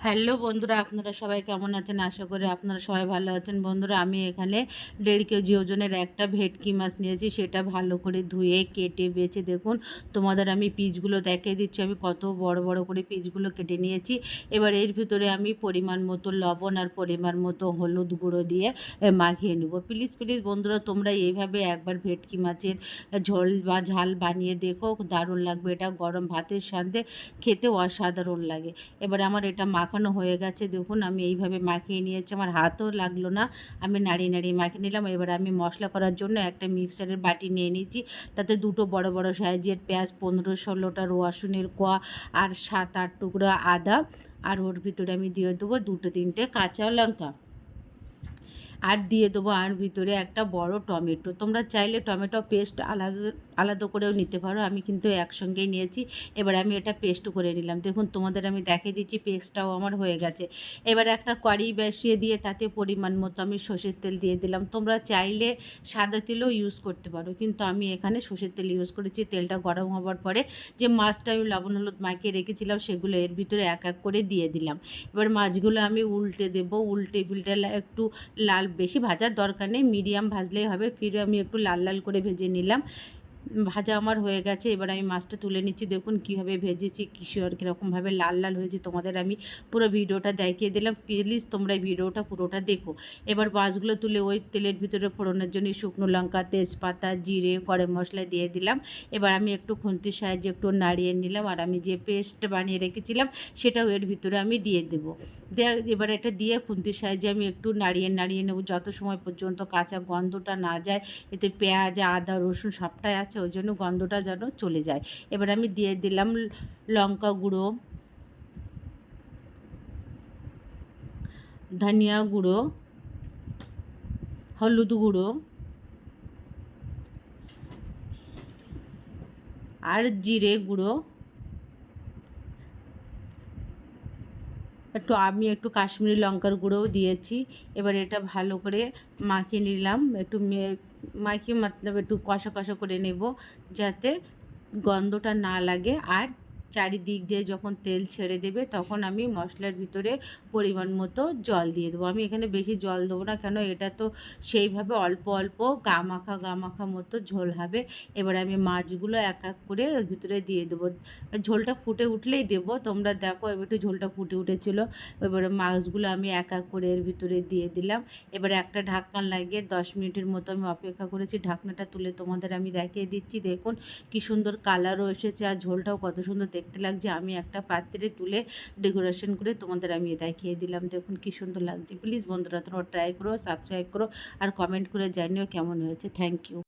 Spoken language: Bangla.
হ্যালো বন্ধুরা, আপনারা সবাই কেমন আছেন? আশা করি আপনারা সবাই ভালো আছেন। বন্ধুরা, আমি এখানে দেড় কেজি ওজনের একটা ভেটকি মাছ নিয়েছি। সেটা ভালো করে ধুয়ে, কেটে, বেছে দেখুন। তোমাদের আমি পিসগুলো দেখিয়ে দিচ্ছি। আমি কত বড় বড় করে পিসগুলো কেটে নিয়েছি। এবার এর ভিতরে আমি পরিমাণ মতো লবণ আর পরিমাণ মতো হলুদ গুঁড়ো দিয়ে মাখিয়ে নেব। প্লিজ প্লিজ বন্ধুরা, তোমরা এইভাবে একবার ভেটকি মাছের ঝোল বা ঝাল বানিয়ে দেখো। দারুণ লাগবে। এটা গরম ভাতের সাথে খেতে অসাধারণ লাগে। এবার আমার এটা মাখানো হয়ে গেছে। দেখুন, আমি এইভাবে মাখিয়ে নিয়েছি। আমার হাতও লাগল না। আমি নাড়িয়ে নাড়িয়ে মাখিয়ে নিলাম। এবার আমি মশলা করার জন্য একটা মিক্সারের বাটি নিয়ে নিয়েছি। তাতে দুটো বড় বড় সাইজের পেঁয়াজ, পনেরো, ষোলোটা রসুনের কোয়া আর সাত, আট টুকরো আদা। আর ওর ভিতরে আমি দিয়ে দেবো দুটো, তিনটে কাঁচা লঙ্কা। আর দিয়ে দেবো আর ভিতরে একটা বড় টমেটো। তোমরা চাইলে টমেটো পেস্ট আলাদা আলাদা করেও নিতে পারো। আমি কিন্তু একসঙ্গেই নিয়েছি। এবার আমি এটা পেস্ট করে নিলাম। দেখুন, তোমাদের আমি দেখিয়ে দিচ্ছি পেস্টটাও আমার হয়ে গেছে। এবার একটা কড়ি বসিয়ে দিয়ে তাতে পরিমাণ মতো আমি সর্ষের তেল দিয়ে দিলাম। তোমরা চাইলে সাদা তেলও ইউজ করতে পারো। কিন্তু আমি এখানে সর্ষের তেল ইউজ করেছি। তেলটা গরম হওয়ার পরে যে মাছটা আমি লবণ, হলুদ মাখিয়ে রেখেছিলাম, সেগুলো এর ভিতরে এক এক করে দিয়ে দিলাম। এবার মাছগুলো আমি উল্টে দেবো। উল্টে পিল্টে একটু লাল বেশি ভাজার দরকার নেই, মিডিয়াম ভাজলেই হবে। ফিরে আমি একটু লাল লাল করে ভেজে নিলাম। ভাজা আমার হয়ে গেছে, এবার আমি মাছটা তুলে নিচ্ছি। দেখুন কীভাবে ভেজেছি কিশোর কীরকমভাবে লাল লাল হয়েছে। তোমাদের আমি পুরো ভিডিওটা দেখিয়ে দিলাম। প্লিজ তোমরা এই ভিডিওটা পুরোটা দেখো। এবার মাছগুলো তুলে ওই তেলের ভিতরে ফোড়নের জন্য শুকনো লঙ্কা, তেজপাতা, জিরে, গরম মশলা দিয়ে দিলাম। এবার আমি একটু খুন্তির সাহায্যে একটু নাড়িয়ে নিলাম আর আমি যে পেস্ট বানিয়ে রেখেছিলাম সেটাও এর ভিতরে আমি দিয়ে দেবো। দেওয়া এবার এটা দিয়ে খুন্তির সাহায্যে আমি একটু নাড়িয়ে নাড়িয়ে নেব। যত সময় পর্যন্ত কাঁচা গন্ধটা না যায়, এতে পেঁয়াজ, আদা, রসুন সবটাই আছে ওই জন্য গন্ধটা যেন চলে যায়। এবার আমি দিয়ে দিলাম লঙ্কা গুঁড়ো, ধনিয়া গুঁড়ো, হলুদ গুঁড়ো আর জিরে গুঁড়ো। একটু আমি একটু কাশ্মীরি লঙ্কার গুঁড়োও দিয়েছি। এবার এটা ভালো করে মাখিয়ে নিলাম। একটু মাখিয়ে মতলব একটু কষা কষা করে নেব যাতে গন্ধটা না লাগে। আর চারিদিক দিয়ে যখন তেল ছেড়ে দেবে তখন আমি মশলার ভিতরে পরিমাণ মতো জল দিয়ে দেবো। আমি এখানে বেশি জল দেবো না, কেন এটা তো সেইভাবে অল্প অল্প গা মাখা গা মাখা মতো ঝোল হবে। এবার আমি মাছগুলো এক এক করে ওর ভিতরে দিয়ে দেবো। ঝোলটা ফুটে উঠলেই দেবো। তোমরা দেখো, এবার একটু ঝোলটা ফুটে উঠেছিলো। এবারে মাছগুলো আমি এক এক করে এর ভিতরে দিয়ে দিলাম। এবারে একটা ঢাকনা লাগিয়ে দশ মিনিটের মতো আমি অপেক্ষা করেছি। ঢাকনাটা তুলে তোমাদের আমি দেখিয়ে দিচ্ছি। দেখুন কি সুন্দর কালারও এসেছে আর ঝোলটাও কত সুন্দর দেখতে লাগছে, আমি একটা পাত্রে তুলে ডেকোরেশন করে তোমাদের আমি দেখিয়ে দিলাম। দেখুন কি সুন্দর লাগছে। প্লিজ বন্ধুরা, তোমরা ট্রাই করো সাবস্ক্রাইব করো আর কমেন্ট করে জানিও কেমন হয়েছে। Thank you